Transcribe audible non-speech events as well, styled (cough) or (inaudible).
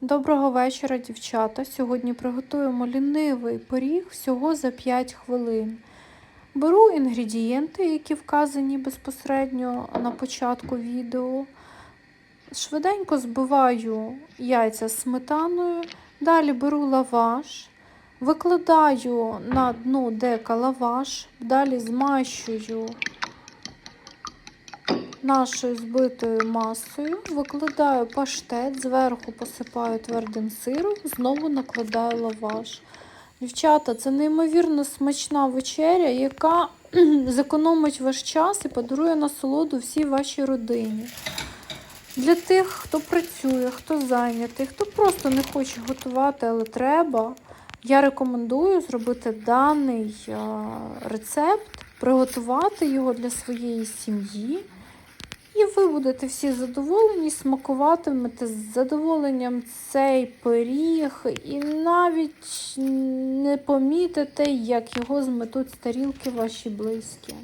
Доброго вечора, дівчата. Сьогодні приготуємо лінивий пиріг всього за 5 хвилин. Беру інгредієнти, які вказані безпосередньо на початку відео. Швиденько збиваю яйця з сметаною. Далі беру лаваш, викладаю на дно дека лаваш, далі змащую нашою збитою масою, викладаю паштет, зверху посипаю твердим сиром, знову накладаю лаваш. Дівчата, це неймовірно смачна вечеря, яка (clears throat) зекономить ваш час і подарує насолоду всій вашій родині. Для тих, хто працює, хто зайнятий, хто просто не хоче готувати, але треба, я рекомендую зробити даний рецепт, приготувати його для своєї сім'ї. І ви будете всі задоволені, смакуватимете з задоволенням цей пиріг, і навіть не помітите, як його зметуть з тарілки ваші близькі.